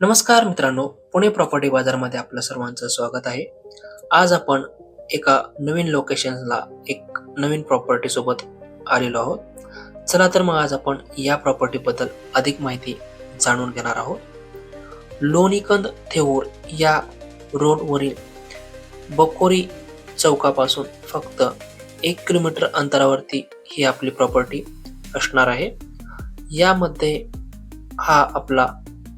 नमस्कार मित्रांनो पुणे प्रॉपर्टी बाजारमध्ये आपलं सर्वांचं स्वागत आहे. आज आपण एका नवीन लोकेशनला एक नवीन प्रॉपर्टी सोबत आलेलो आहोत. चला तर मग आज आपण या प्रॉपर्टीबद्दल अधिक माहिती जाणून घेणार आहोत. लोणीकंद थेऊर या रोडवरील बकोरी चौकापासून फक्त एक किलोमीटर अंतरावरती ही आपली प्रॉपर्टी असणार आहे. यामध्ये हा आपला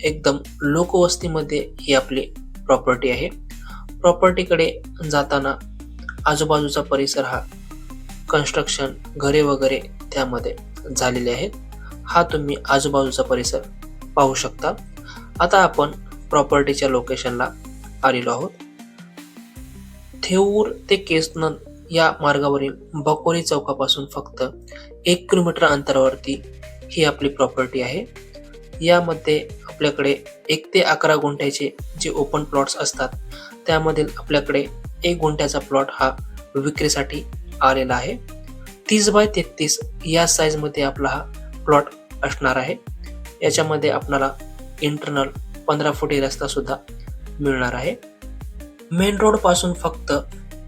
एकदम लोकवस्तीमध्ये ही आपली प्रॉपर्टी आहे. प्रॉपर्टीकडे जाताना आजूबाजूचा परिसर हा कन्स्ट्रक्शन घरे वगैरे त्यामध्ये झालेले आहेत. हा तुम्ही आजूबाजूचा परिसर पाहू शकता. आता आपण प्रॉपर्टीच्या लोकेशनला आलेलो आहोत. थेऊर ते केसनंद या मार्गावरील बकोरी चौकापासून फक्त एक किलोमीटर अंतरावरती ही आपली प्रॉपर्टी आहे. यामध्ये आपल्याकडे एक ते अकरा गुंठ्याचे जे ओपन प्लॉट्स असतात त्यामधील आपल्याकडे एक गुंठ्याचा प्लॉट हा विक्रीसाठी आलेला आहे. तीस बाय तेहतीस या साईजमध्ये आपला हा प्लॉट असणार आहे. याच्यामध्ये आपणाला इंटरनल पंधरा फुटी रस्तासुद्धा मिळणार आहे. मेन रोडपासून फक्त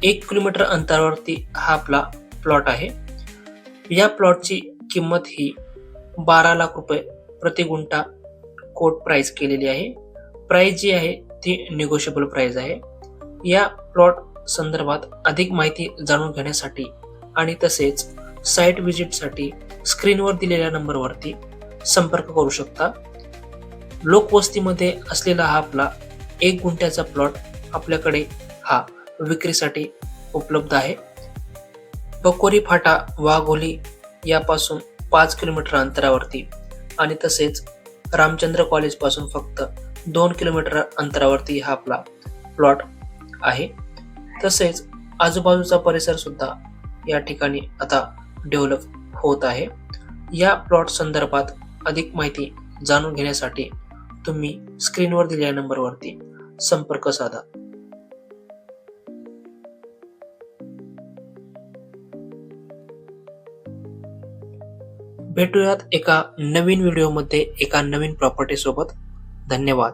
एक किलोमीटर अंतरावरती हा आपला प्लॉट आहे. या प्लॉटची किंमत ही बारा लाख रुपये प्रति गुंठा कोट प्राइस केलेली आहे. प्राइस जी आहे ती निगोशिएबल प्राइस आहे. या प्लॉट संदर्भात अधिक माहिती जाणून घेण्यासाठी आणि तसेच साईट व्हिजिटसाठी स्क्रीनवर दिलेल्या नंबरवरती संपर्क करू शकता. लोकवस्तीमध्ये असलेला हा आपला एक गुंठ्याचा प्लॉट आपल्याकडे हा विक्रीसाठी उपलब्ध आहे. बकोरी फाटा वाघोली यापासून पाच किलोमीटर अंतरावरती आणि तसेच रामचंद्र कॉलेजपासून फक्त दोन किलोमीटर अंतरावरती हा आपला प्लॉट आहे. तसेच आजूबाजूचा परिसर सुद्धा या ठिकाणी आता डेव्हलप होत आहे. या प्लॉट संदर्भात अधिक माहिती जाणून घेण्यासाठी तुम्ही स्क्रीनवर दिलेल्या नंबरवरती संपर्क साधा. भेटूयात एका नवीन व्हिडिओमध्ये एका नवीन प्रॉपर्टीसोबत धन्यवाद.